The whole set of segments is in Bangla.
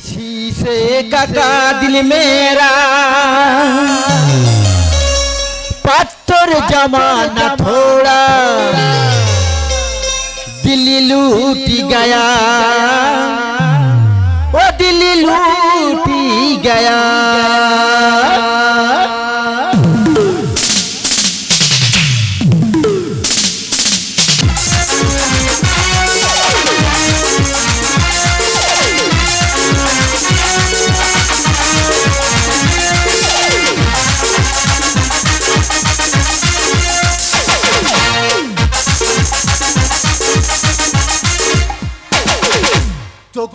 शीशे का दिल मेरा। पत्थर जमाना थोड़ा। दिल लूट गया। वो दिल लूट गया।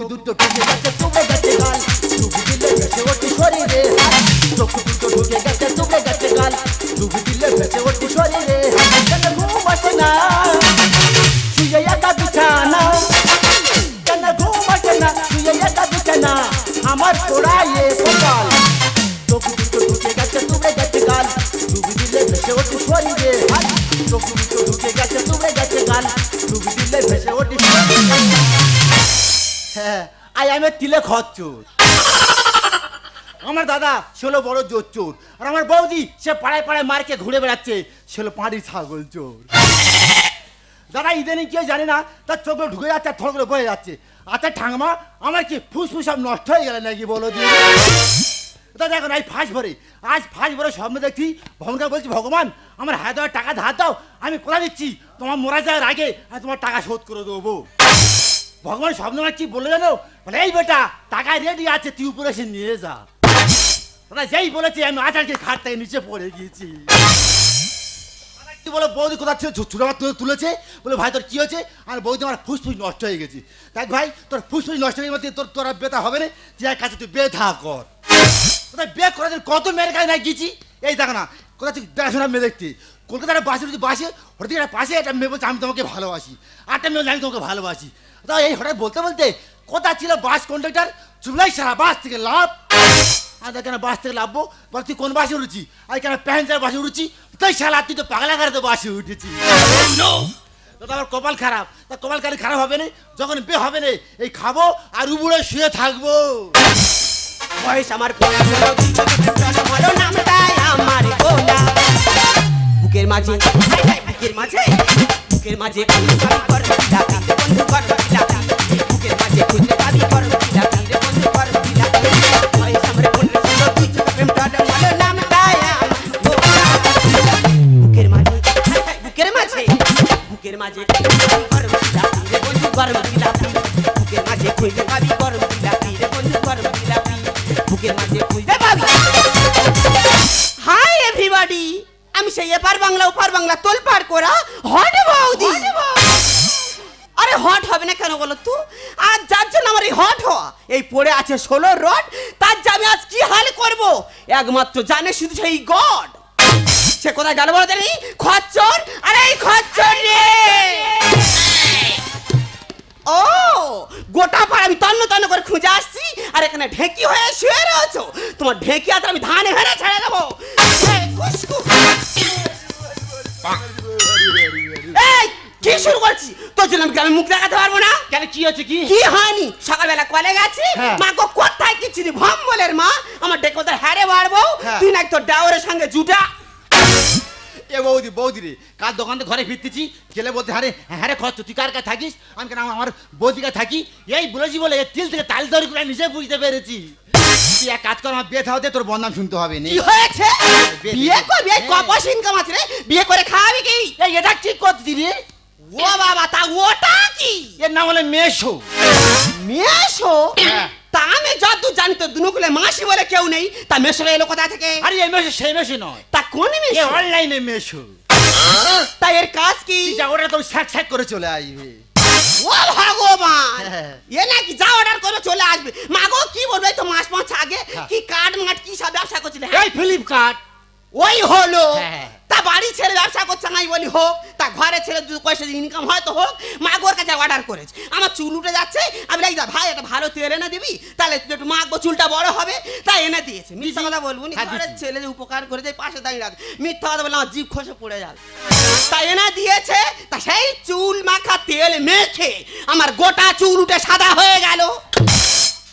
দুটো গেছে। আই আমি তিলে খচ্চর আমার দাদা ছিল বড় জোর চোর। আর আমার বৌদি, সে পাড়ায় পাড়ায় মার্কে ঘুরে বেড়াচ্ছে ছিল পাড়ি ছাগল চোর। দাদা, ইদানিং কেউ জানে না, তার চোখগুলো ঢুকে যাচ্ছে আর থলগুলো বয়ে যাচ্ছে। আচ্ছা ঠাংমা আমার কি ফুসফুস সব নষ্ট হয়ে গেল নাকি বলো দিন তা দেখো এই ফাঁস ভরে, আজ ফাঁস ভরে স্বপ্ন দেখছি। ভগবানকে বলছি, ভগবান, আমার হাজার টাকা ধার দাও, আমি কোথা দিচ্ছি? তোমার মোরা যাওয়ার আগে আমি তোমার টাকা শোধ করে দেবো। ভগবান স্বপ্ন কি বলে জানো? বলে, এই বেটা টাকা রেডি আছে, তুই উপরে এসে নিয়ে যা। দাদা যেই বলেছি, আমি আচারকে খাট থেকে নিচে পড়ে গিয়েছি। বলে, বৌদি কোথা ছিল ছোট তুলে তুলেছে? বলে, ভাই, তোর কি হয়েছে? আর বৌদি, আমার ফুসফুস নষ্ট হয়ে গেছি। তাই ভাই, তোর ফুসফুস নষ্ট হয়ে গেছে তোর তোর বেতা হবে না। যে কাছে তুই বেথা কর। কোথায় বিয়ে করার জন্য কত মেয়ের কাছে নাই গেছি? এই দেখ না, কোথা থেকে দেখাশোনা মেয়ে দেখতে? কলকাতার বাসে যদি বাসে, হঠাৎ করে পাশে একটা মেয়ে বলছে, আমি তোমাকে ভালোবাসি। আটটা মেয়ে তোমাকে ভালোবাসি। তা এই হঠাৎ বলতে বলতে কোথা ছিল বাস কন্ডাক্টর চুলাই সারা বাস থেকে লাভ আর কেন বাস থেকে লাভবো বল, তুই কোন বাসে উঠেছি আর কেন প্যান্টার বাসে উঠেছি তাই শালা, তুই তো পাগলা গাড়িতে বাসে উঠেছি দাদা আমার কপাল খারাপ। তা কপাল খালি খারাপ হবে না, যখন বে হবে না, এই খাব আর উবুড়ে শুয়ে থাকব। বয়স আমার আমার গোলা বুকের মাঝে বুকের মাঝে বুকের মাঝে পানি কর বিলাতি রে বন্ধু কর আছে ষোলো রড তার যে আমি আজ কি হাল করব? একমাত্র জানে শুধু সেই গড। সে কোথায় গেল বলো জানি খচ্চর? আরে এই খচ্চর রে! ও গোটা পাড়া আমি তন্ন তন্ন করে খুঁজে আসছি আর এখানে ঢেকি হয়ে শুয়ে রয়েছো। তোমার ঢেকি আছে আমি ধানে হেরে ছেড়ে দেবো। এই কি শুরু করছি তোর জন্য আমি মুখ দেখাতে পারব না। কেন কি হচ্ছে কি? কি হয়নি? সকালবেলা কলে গেছি। হ্যাঁ। মা গো কোথায় কি চিনি? ভম বলের মা। আমার ডেকে ওদের হ্যারে মারবো হ্যাঁ। তুই নাকি তোর ডাওরের সঙ্গে জুটা। এ বৌদি বৌদি রে কাল দোকান থেকে ঘরে ফিরতেছি? ছেলে বলতে হারে হ্যাঁ রে খরচ তুই কার কাছে থাকিস? আমি কেন আমার বৌদি কাছে থাকি? এই বলেছি বলে তিল থেকে তাল দড়ি করে নিজে বুঝতে পেরেছি। তুই এক কাজ কর আমার বিয়ে থাকতে তোর বদনাম শুনতে হবে নি। কি হয়েছে? বিয়ে করবি? এই হ্যাঁ। কপাস ইনকাম আছে রে। বিয়ে করে খাওয়াবি কি? এই এটা ঠিক করছি রে। ও বাবা তা ওটা কি? এর নাম হলো মেশো। মেশো? হ্যাঁ। তা আমি যতদূর জানি তো দুনুকুলে মাসি বলে কেউ নেই তা মেশো এলো কোথা থেকে? আরে এই মেশো সেই মেশো নয়। তা কোন মেশো? অনলাইনে মেশো। তা এর কাজ কি? যা ওটা তো স্যাক স্যাক করে চলে আসবে। ও ভগবান! হ্যাঁ। এ নাকি যা অর্ডার করে চলে আসবে। মাগো কি বলবে তো মাস পাঁচ আগে? হ্যাঁ। কি কার্ড মাঠ কি সব ব্যবসা করছিল? এই ফ্লিপকার্ট ওই হলো। হ্যাঁ। তা বাড়ি ছেড়ে ব্যবসা করছে আমি বলি হোক। ঘরে ছেড়ে দু পয়সা ইনকাম হয়তো হোক মা গোর কাছে অর্ডার করেছে। আমার চুল উঠে যাচ্ছে আমি লাগি ভাই একটা ভালো তেল এনে দিবি? তাহলে তুই একটু মা গো চুলটা বড় হবে তাই এনে দিয়েছে। মিথ্যা কথা বলব নি হ্যাঁ, ঘরের ছেলে যে উপকার করে যায় পাশে দাঁড়িয়ে রাখ মিথ্যা কথা বলে আমার জিভ খসে পড়ে যাবে। তাই এনে দিয়েছে তা সেই চুল মাখা তেল মেখে আমার গোটা চুল উঠে সাদা হয়ে গেল।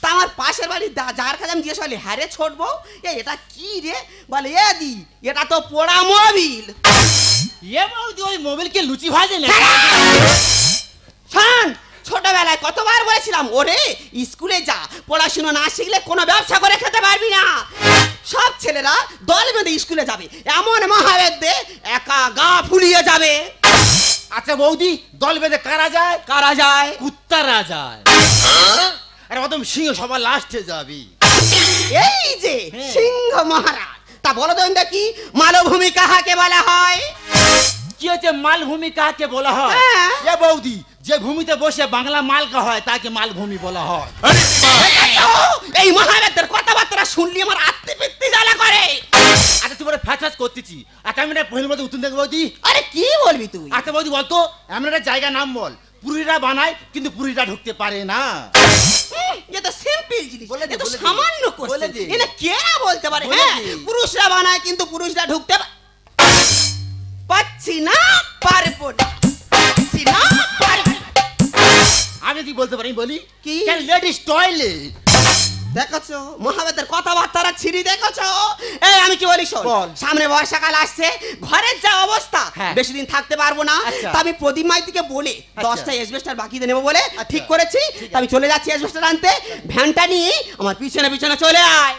তা আমার পাশের বাড়ি দা- যার কাছে আমি জিজ্ঞেস করলি হ্যাঁ রে ছোট বউ এ এটা কি রে? বলে এ দি এটা তো পোড়া মোবিল। এ বৌদি ওই মোবাইলকে লুচি ভাজে না। শোন ছোটবেলায় কতবার বলেছিলাম ওরে স্কুলে যা পড়াশুনো না শিখলে কোনো ব্যবসা করে খেতে পারবি না। সব ছেলেরা দল বেঁধে স্কুলে যাবে এমন মহাবেদ্যে একা গা ফুলিয়ে যাবে। আচ্ছা বৌদি দল বেঁধে কারা যায়? কারা যায়? কুত্তারা যায়। আর অদম সিংহ সবার লাস্টে যাবি। এই যে হ্যাঁ। সিংহ মহারাজ। তা বলো তো কি? মালভূমি কাহাকে বলা হয়? কি হচ্ছে মালভূমি কাকে বলা হয়? হ্যাঁ। এ বৌদি যে ভূমিতে বসে বাংলা মালকা হয় তাকে মালভূমি বলা হয়। এই মহাবেদ্যের কথাবার্তা শুনলি আমার আত্মে পিত্তি জ্বালা করে। আচ্ছা তুই বলে ফ্যাচ ফ্যাচ করতেছি। আচ্ছা আমি না পহিল উত্তর দেখব বৌদি। আরে কি বলবি তুই? আচ্ছা বৌদি বলতো এমন একটা জায়গার নাম বল। পুরীরা বানায় কিন্তু পুরীরা ঢুকতে পারে না। হুম, এ তো সিম্পল জিনিস। বলে তো সামান্য কোশ্চেন এটা কে বলতে পারে? হ্যাঁ পুরুষরা বানায় কিন্তু পুরুষরা ঢুকতে পাচ্ছি না পারব না। পারব আমি যদি বলতে পারি বলি কি? লেডিস টয়লেট দেখছ মহাবেদের কথাবার্তারা ছিড়ি দেখছ এই আমি কি বলি শোন বল। সামনে বর্ষাকাল আসছে ঘরের যা অবস্থা হ্যাঁ। বেশি দিন থাকতে পারব না আচ্ছা। তা আমি প্রদীপ মাইতিকে বলে আচ্ছা। দশটা এসবেস্টার বাকিতে নেব বলে আচ্ছা। ঠিক করেছি তা আমি চলে যাচ্ছি এসবেস্টার আনতে ভ্যানটা নিয়ে আমার পিছনে পিছনে চলে আয়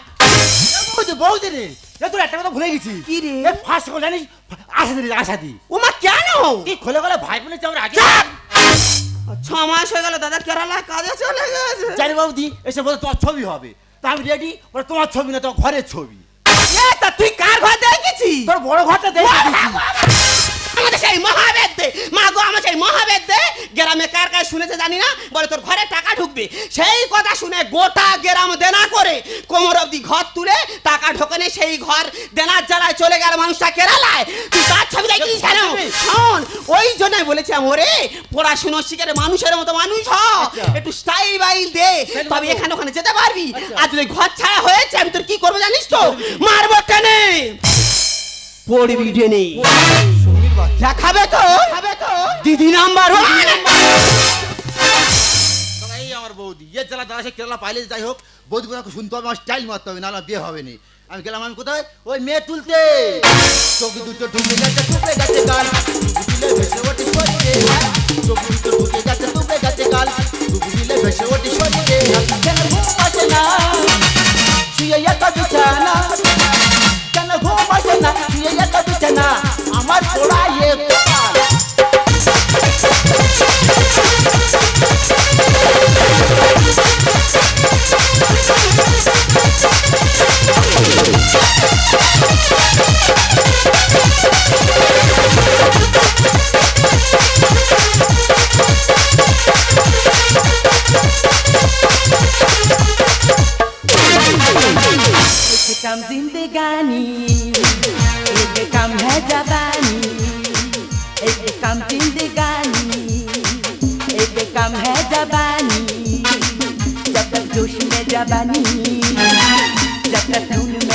বৌদি রে তোর একটা কথা ভুলে গেছি কি রে? ফার্স্ট করে জানিস আশা দিলি আশা দি ওমা কেন তুই খোলে খোলে ভাই বোনের চামড়া আগে! ছ মাস হয়ে গেল দাদা কেরালা কাজে চলে গেছে। জানি বাবুদি এসে বলে তোমার ছবি হবে। তা আমি রেডি বলে তোমার ছবি না তোমার ঘরের ছবি। এ, তা তুই কার ঘর দেখেছিস? তোর বড় ঘরটা দেখে আমাদের সেই মহাবেদ? দে মা গো আমার সেই মহাবেদ? দে গ্রামে কার কার শুনেছে জানি না? বলে তোর ঘরে টাকা ঢুকবে। সেই কথা শুনে গোটা গ্রাম দেনা করে কোমর অব্দি ঘর তুলে টাকা ঢোকানে সেই ঘর দেনার জ্বালায় চলে গেল মানুষটা কেরালায়। তুই তার ছবি দেখিস কেন? শোন ওই জন্যই বলেছিলাম ওরে পড়াশুনো শিখে মানুষের মতো মানুষ হ। আচ্ছা। একটু স্টাইল বাইল দে। তবে এখানে ওখানে যেতে পারবি। আচ্ছা। আর যদি ঘর ছাড়া হয়েছে আমি তোর কি করব জানিস তো? মারবো টেনে। পড়বি টেনে। দেখাবে তো? দিদি নাম্বার এই আমার বৌদি ইয়ে জ্বালা দাদা সে কেরালা পাইলে যাই হোক বৌদি কথা শুনতে হবে আমার স্টাইল মারতে হবে নাহলে বিয়ে হবে না। আমি গেলাম আমি কোথায়? ওই মেয়ে তুলতে। চোখ দুটো ঢুকে গেছে টুকে গেছে গাল। ডুবু দিলে ভেসে ওঠে শরীরে চোখ দুটো ঢুকে গেছে টুকে গেছে গাল। ডুবু ভেসে ওঠে শরীরে কেন ঘুম আসে না? শুয়ে একা বিছানা। কেন ঘুম আসে না? শুয়ে একা বিছানা। আমার পোড়ায়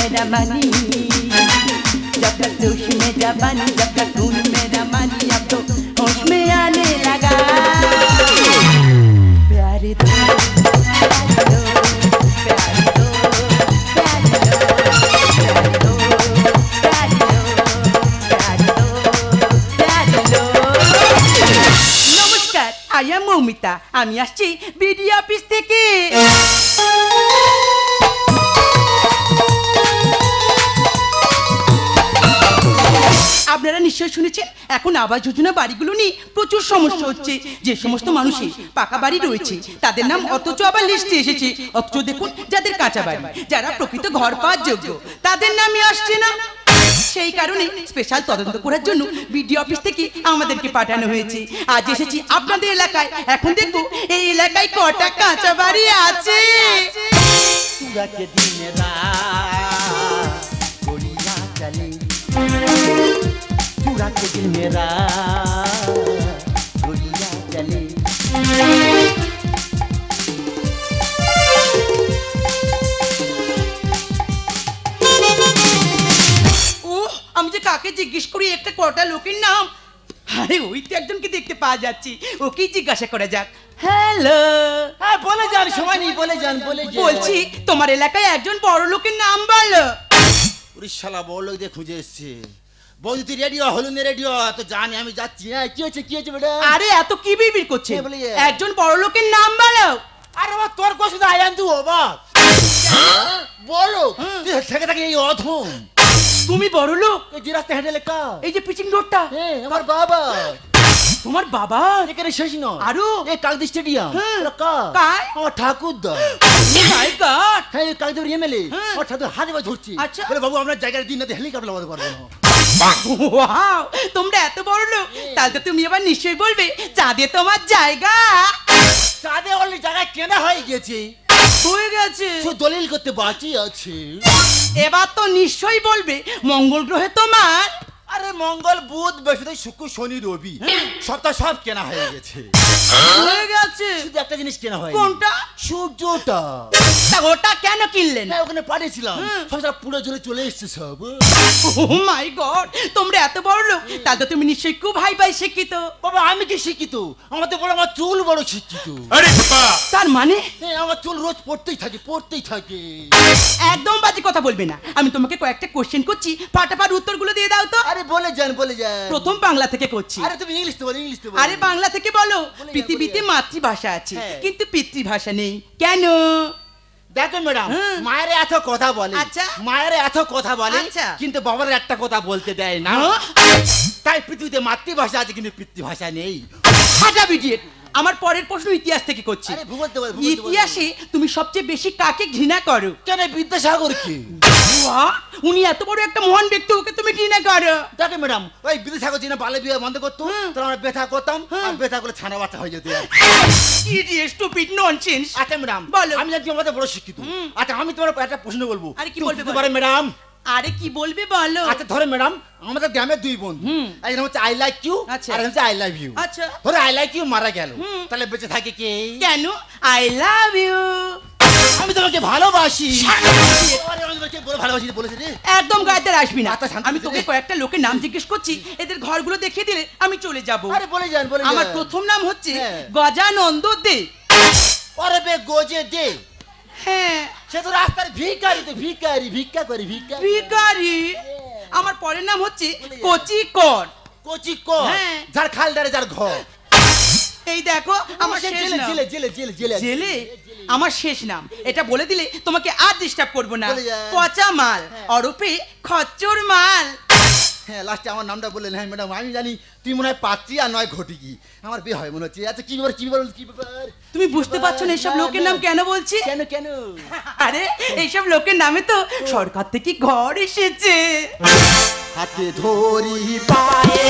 तक खून में रमनी जब तक जोश में जवानी जब तक खून में रमनी अब तो होश में आने लगा प्यारे तो प्यारे तो प्यारे तो प्यारे तो प्यारे तो प्यारे तो प्यारे तो নমস্কার আই এম মৌমিতা আমি আসছি বিডি অফিস থেকে শুনেছেন এখন আবাস যোজনা বাড়িগুলো নিয়ে প্রচুর সমস্যা হচ্ছে। যে সমস্ত মানুষের পাকা বাড়ি রয়েছে, তাদের নাম অথচ আবার লিস্টে এসেছে। অথচ দেখুন, যাদের কাঁচা বাড়ি, যারা প্রকৃত ঘর পাওয়ার যোগ্য, তাদের নামে আসছে না। সেই কারণে স্পেশাল তদন্ত করার জন্য বিডি অফিস থেকে আমাদেরকে পাঠানো হয়েছে। আজ এসেছি আপনাদের এলাকায়। এখন দেখব, এই এলাকায় কটা কাঁচা বাড়ি আছে। पूरा के दिन रात गोलियां चली ও আমি যে কাকে জিজ্ঞেস করি একটা কটা লোকের নাম আরে ওই তো একজনকে দেখতে পাওয়া যাচ্ছে ওকেই জিজ্ঞাসা করা যাক হ্যালো হ্যাঁ বলে যান সময় নেই বলে যান বলে যান বলছি তোমার এলাকায় একজন বড় লোকের নাম বলো উড়িষ্যালা বড় লোক দিয়ে খুঁজে এসছে বৌদি তুই রেডিও হলুন রেডিও তো জানি আমি যাচ্ছি। হ্যাঁ কি হয়েছে কি হয়েছে বেটা? আরে এত কি বিড়বিড় করছে? একজন বড় লোকের নাম বলো। আরে বাবা তোর কথা শুধু আয়ান তুই অবাক। বলো তুই থেকে থেকে এই অধম। তুমি বড় লোক? এই যে রাস্তা হেঁটে লেখা। এই যে পিচিং রোডটা হ্যাঁ আমার বাবা। তোমার বাবা? এখানে শেষ নয়। আরও? এই কাকদি স্টেডিয়াম হ্যাঁ। কার? আমার ঠাকুর দা মাই গড হ্যাঁ এই এমএলএ হ্যাঁ। আমার ঠাকুর হাতে ধরছি আচ্ছা। বলে বাবু আমরা জায়গায় দিন না হেলিকপ্টার লাগাতে পারব না। ওয়াও তোমরা এত বড় লোক। তাহলে তো তুমি এবার নিশ্চয়ই বলবে চাঁদে তোমার জায়গা। চাঁদে অলরেডি জায়গা কেনা হয়ে গেছে। হয়ে গেছে। শুধু দলিল করতে বাকি আছে। এবার তো নিশ্চয়ই বলবে মঙ্গল গ্রহে তোমার আরে মঙ্গল বুধ বৃহস্পতি শুক্র শনি রবি সপ্তাহ সব কেনা হয়ে গেছে। হয়ে গেছে? শুধু একটা জিনিস কেনা হয় কোনটা? সূর্যটা। তা ওটা কেন কিনলেন? হ্যাঁ ওখানে পাঠিয়েছিলাম। পুরো জলে চলে এসছে সব। ও মাই গড তোমরা এত বড় লোক তাহলে তো তুমি নিশ্চয়ই খুব হাই ফাই শিক্ষিত। বাবা আমি কি শিক্ষিত? আমাদের বড় আমার চুল বড় শিক্ষিত। তার মানে? হ্যাঁ আমার চুল রোজ পড়তেই থাকে পড়তেই থাকে। একদম বাজে কথা বলবে না। আমি তোমাকে কয়েকটা কোশ্চেন করছি ফাটাফাট উত্তরগুলো দিয়ে দাও তো। আরে বলে যান বলে যান প্রথম বাংলা থেকে করছি আরে তুমি ইংলিশ তো বলো ইংলিশ তো বলো আরে বাংলা থেকে বলো পৃথিবীতে মাতৃভাষা আছে হ্যাঁ। কিন্তু পিতৃভাষা নেই কেন দেখো ম্যাডাম হ্যাঁ। মায়ের এত কথা বলে আচ্ছা। মায়ের এত কথা বলে আচ্ছা। কিন্তু বাবার একটা কথা বলতে দেয় না হ্যাঁ? তাই পৃথিবীতে মাতৃভাষা আছে কিন্তু পিতৃভাষা নেই হাজা বিডিয়েট আমার পরের প্রশ্ন ইতিহাস থেকে করছি আরে ভূগোল তো বলো, ভূগোল তো বলো। ইতিহাসে তুমি সবচেয়ে বেশি কাকে ঘৃণা করো কেন বিদ্যাসাগর কি উনি এত বড় একটা মহান ব্যক্তি ওকে তুমি ঘৃণা করো দেখো ম্যাডাম ওই বিদ্যাসাগর যিনি বাল্য বিবাহ বন্ধ করতো হুম। তখন আমরা ব্যথা করতাম হুম। আর ব্যথা করে ছানা বাচ্চা হয়ে যেত ইডিয়েট স্টুপিড ননসেন্স আচ্ছা ম্যাডাম বলো। আমি জানি আমাদের বড় শিক্ষিত। আচ্ছা আমি তোমার একটা প্রশ্ন বলব আরে কি তুমি বলবে বলো। পারে ম্যাডাম আরে কি বলবে বলো? আচ্ছা ধরো ম্যাডাম আমাদের গ্রামের দুই বন্ধু। একজন হচ্ছে আই লাইক ইউ। আর হচ্ছে আই লাভ ইউ আচ্ছা। ধরো আই লাইক ইউ মারা গেল। তাহলে বেঁচে থাকে কে? কেন? আই লাভ ইউ আমি তোমাকে ভালোবাসি। ভালোবাসি বলেছি রে। একদম গায়েতে আসবি না। আচ্ছা, আমি তোকে কয়েকটা লোকের নাম জিজ্ঞেস করছি। এদের ঘরগুলো দেখিয়ে দিলে আমি চলে যাব। আরে বলে যান বলে আমার প্রথম নাম হচ্ছে হ্যাঁ। গজানন্দ দে। আরে বে গোজে দে। সে তো রাস্তার ভিকারি তো ভিকারি ভিক্ষা করি ভিক্ষা ভিকারি আমার পরের নাম হচ্ছে কচি কর কচি কর হ্যাঁ। যার খাল ধারে যার ঘর। এই দেখো আমার শেষ জেলে নাম। জেলে জেলে জেলে জেলে। জেলে? আমার শেষ নাম। এটা বলে দিলে তোমাকে আর ডিস্টার্ব করব না। পচা মাল। অরূপে খচ্চর মাল। হ্যাঁ লাস্টে আমার নামটা বললেন হ্যাঁ ম্যাডাম আমি জানি তুই মনে হয় পাচ্ছি আর নয় ঘটি কি আমার বিয়ে হয় মনে হচ্ছে। আচ্ছা কি ব্যাপার কি ব্যাপার কি ব্যাপার? তুমি বুঝতে পারছ না এসব লোকের নাম কেন বলছি? কেন কেন? আরে এইসব লোকের নামে তো সরকার থেকে ঘর এসেছে। হাতে ধরি পায়ে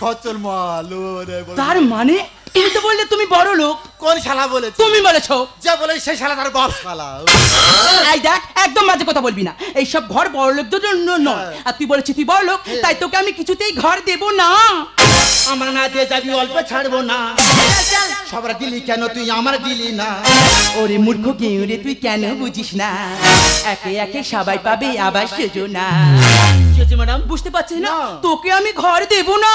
খচ্চর মাল। তার মানে তুমি তো বললে তুমি বড় লোক। কোন শালা বলেছে? তুমি বলেছ। যে বলে সেই শালা তার বাপ শালা। এই দেখ একদম মাঝে কথা বলবি না। এই সব ঘর বড় লোকদের জন্য নয়। হ্যাঁ। আর তুই বলেছিস তুই বড় লোক তাই তোকে আমি কিছুতেই ঘর দেব না। আমরা না দিয়ে যাবি অল্প ছাড়বো না। সবরা দিলি কেন তুই আমার দিলি না। ওরে মূর্খ গেউরে তুই কেন বুঝিস না? একে একে সবাই পাবে আবার কি হচ্ছে ম্যাডাম। বুঝতে পারছিস না? না। তোকে আমি ঘর দেব না।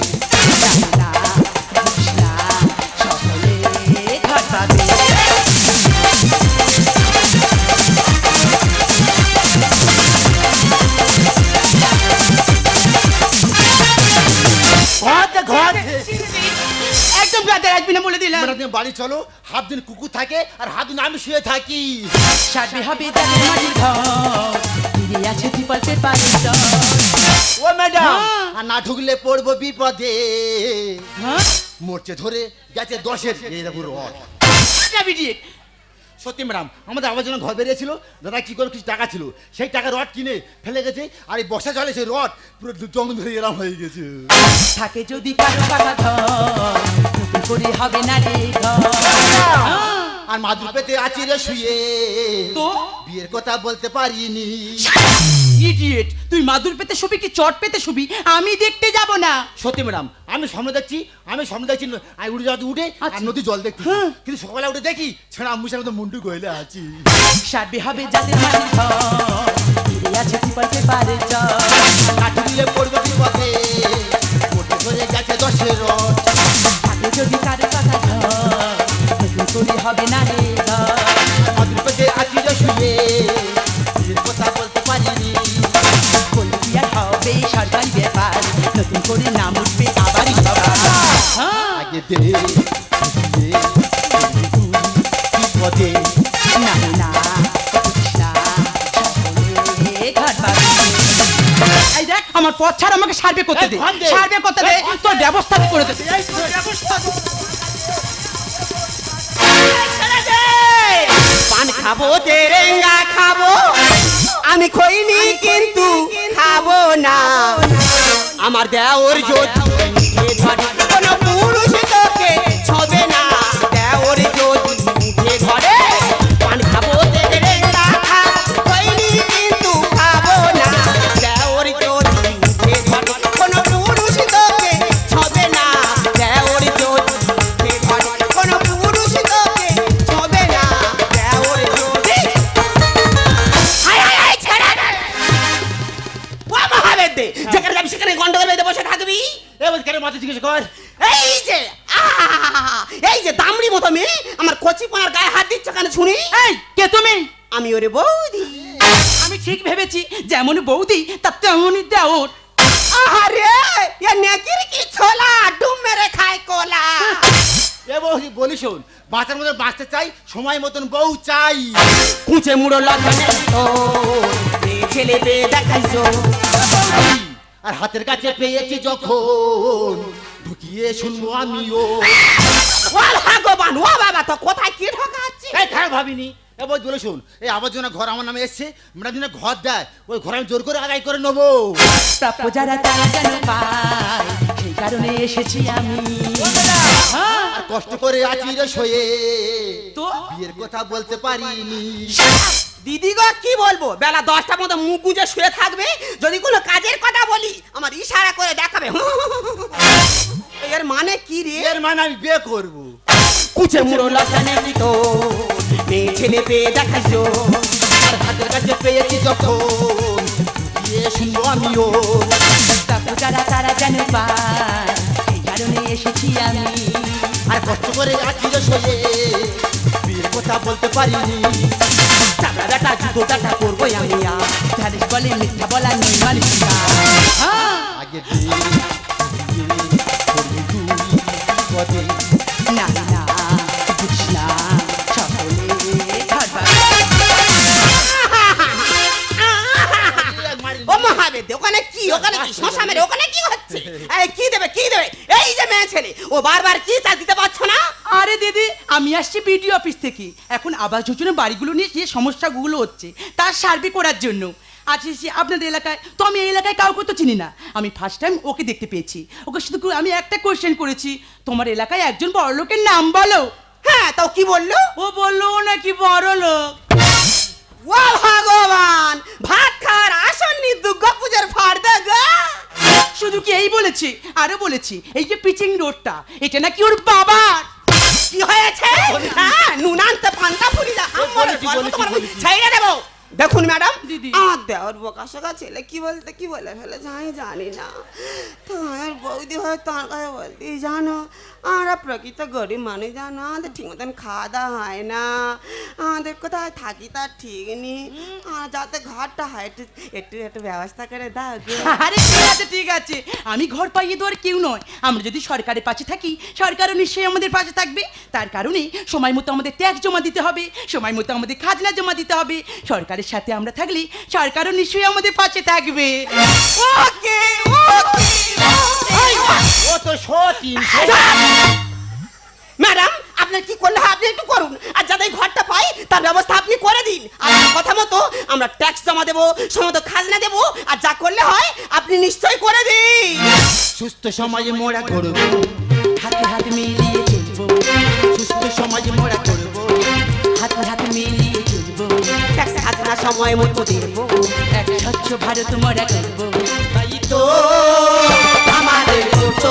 বাড়ি চলো হাফ দিন কুকুর থাকে আর হাফ দিন আমি শুয়ে থাকি। সাথে হবে তাদের মাটির ঘর ফিরে আছে ত্রিপল পেপার ও ম্যাডাম। আর না ঢুকলে পড়ব বিপদে। হ্যাঁ। মরছে ধরে গেছে দশের রড। সত্যি ম্যাডাম আমাদের আবার যখন ঘর বেরিয়েছিল দাদা কি করে কিছু টাকা ছিল সেই টাকা রড কিনে ফেলে গেছে আর এই বর্ষা জলে সেই রড পুরো জং ধরে এরম হয়ে গেছে। থাকে যদি কারও করে হবে না রে। আর মাদুর পেতে আছি রে শুয়ে। তো? বিয়ের কথা বলতে পারিনি। ইডিয়েট তুই মাদুর পেতে শুবি কি চট পেতে শুবি? আমি দেখতে যাব না। সত্যি ম্যাডাম আমি সামনে দেখছি আমি সামনে দেখছি আমি উঠে যাতে উঠে আর আচ্ছা। নদী জল দেখছি। হ্যাঁ। কিন্তু সকালে উঠে দেখি ছেড়া আম্মুর সাথে মুন্ডু গইলে আছি। সারবে হবে যাদের ফিরে আছে টিপাইতে পারে কাঠি দিলে পড়বে বিপদে কোটে ধরে গেছে দশের রথ যদি কারও হবে না রে ঘর। মাদুর পেতে আছি রে শুয়ে কথা বলতে পারিনি বলবি আর হবে সরকারি ব্যাপার নাম উঠবে আমার পথ ছাড় আমাকে সার্ভে করতে দে। সার্ভে করতে দে। তোর ব্যবস্থা করে দে পান খাব তেরেঙ্গা খাব। আমি খইনি কিন্তু খাব না। আমার দেওর যদি বলছি জিজ্ঞেস কর। এই যে আহা! এই যে দামড়ি মতো মেয়ে আমার কচি পোনার গায়ে হাত দিচ্ছ কেন শুনি? এই কে তুমি? আমি ওরে বৌদি। আমি ঠিক ভেবেছি যেমন বৌদি তার তেমনই দেওর। আরে এ নেকির কি ছোলা ডুম মেরে খায় কোলা। এ বলি বলি শোন বাঁচার মতন বাঁচতে চাই সময় মতন বউ চাই। কুচে মুড়ো লজ্জা ছেলে পেয়ে দেখাইছো। আর হাতের কাছে পেয়েছি যখন ঢুকিয়ে শুনব আমিও। ভগবান ও বাবা তো কোথায় কি ঢোকাচ্ছে? এই খারাপ ভাবিনি। এ বল বলে শোন এই আবর্জনা ঘর আমার নামে এসছে জন্য ঘর দেয় ওই ঘর আমি জোর করে আদায় করে নেব। তারা যেন পায় সেই কারণে এসেছি আমি। হ্যাঁ, আর কষ্ট করে আছি রে শোয়ে তো? বিয়ের কথা বলতে পারিনি। দিদি গো কি বলব? বেলা দশটার মতো মুখ গুঁজে শুয়ে থাকবে যদি কোনো কাজের কথা বলি আমার ইশারা করে দেখাবে। এর মানে কি রে? এর মানে আমি বিয়ে করব। কুচে মুড়ো লজ্জা নেই তো মেয়ে ছেলে পেয়ে দেখাইছো আর হাতের কাছে পেয়েছি যখন ঢুকিয়ে শুনব আমিও। প্রাপ্য যারা তারা যেন পায় কারণে এসেছি আমি। আর কষ্ট করে আছি বিয়ের কথা বলতে পারিনি। করব আমি ধারিস বলে মিথ্যা বলা নেই আগে না না ওখানে কি? ওখানে কি? শ্মশানের ওখানে কি হচ্ছে? কি দেবে কি দেবে? এই যে মেয়ে ছেলে ও বারবার কি চা দিতে পারছ না? আরে দিদি আমি আসছি বিডিও অফিস থেকে। এখন আবাস যোজনা বাড়িগুলো নিয়ে যে সমস্যাগুলো হচ্ছে তার সার্ভে করার জন্য। আজ এসে আপনাদের এলাকায় তো আমি এই এলাকায় কাউকে তো চিনি না। আমি ফার্স্ট টাইম ওকে দেখতে পেয়েছি। ওকে শুধু আমি একটা কোয়েশ্চেন করেছি তোমার এলাকায় একজন বড় লোকের নাম বলো। হ্যাঁ তাও কি বলল? ও বলল নাকি বড় লোক ও ভগবান! ভাত খাওয়ার আসন নি দুর্গা পূজার ফাড় দে গো! শুধু কি এই বলেছি? আরও বলেছি এই যে পিচিং রোডটা এটা নাকি ওর বাবার? কি হয়েছে? হ্যাঁ নুনান্তে পান্তা ফুরি দা। ছাইড়ে দেবো। দেখুন ম্যাডাম দিদি। আমার দেওয়ার বোকা শোকা ছেলে কি বলতে কি বলে ফেলে যাই জানি না। তো বৌদি হয় তার কাছে বলতে জানো। আমরা প্রকৃত গরিব মানুষ জানো আমাদের ঠিক মতন খাওয়া দাওয়া হয় না। আমাদের কোথায় থাকি তার ঠিক নেই। যাতে ঘরটা হয় একটু একটু একটু ব্যবস্থা করে দাও আরে ঠিক আছে ঠিক আছে। আমি ঘর পাইয়ে দেওয়ার কেউ নয়। আমরা যদি সরকারের পাশে থাকি সরকারও নিশ্চয়ই আমাদের পাশে থাকবে। তার কারণে সময় মতো আমাদের ট্যাক্স জমা দিতে হবে সময় মতো আমাদের খাজনা জমা দিতে হবে। সরকারের সাথে আমরা থাকলে সরকারও নিশ্চয়ই আমাদের পাশে থাকবে। ওকে ওকে ম্যাডাম আপনার কি করলে আপনি একটু করুন। আর যাদের ঘরটা পাই তার ব্যবস্থা আপনি করে দিন। আর কথা মতো আমরা ট্যাক্স জমা দেবো সমত খাজনা দেবো আর যা করলে হয় আপনি নিশ্চয় করে দিন। সুস্থ সমাজে মোড়া করব। হাতে হাত মিলিয়ে চলবো। সুস্থ সমাজে মোড়া করব। হাতে হাত মিলিয়ে চলবো। ট্যাক্স খাজনা সময় মতো দেবো। এক স্বচ্ছ ভারত মোড়া করব। তাই তো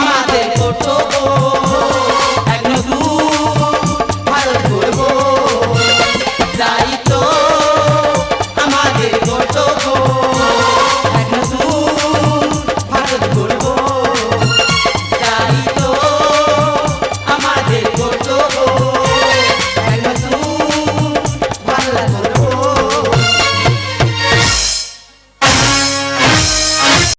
আমাদের ছোট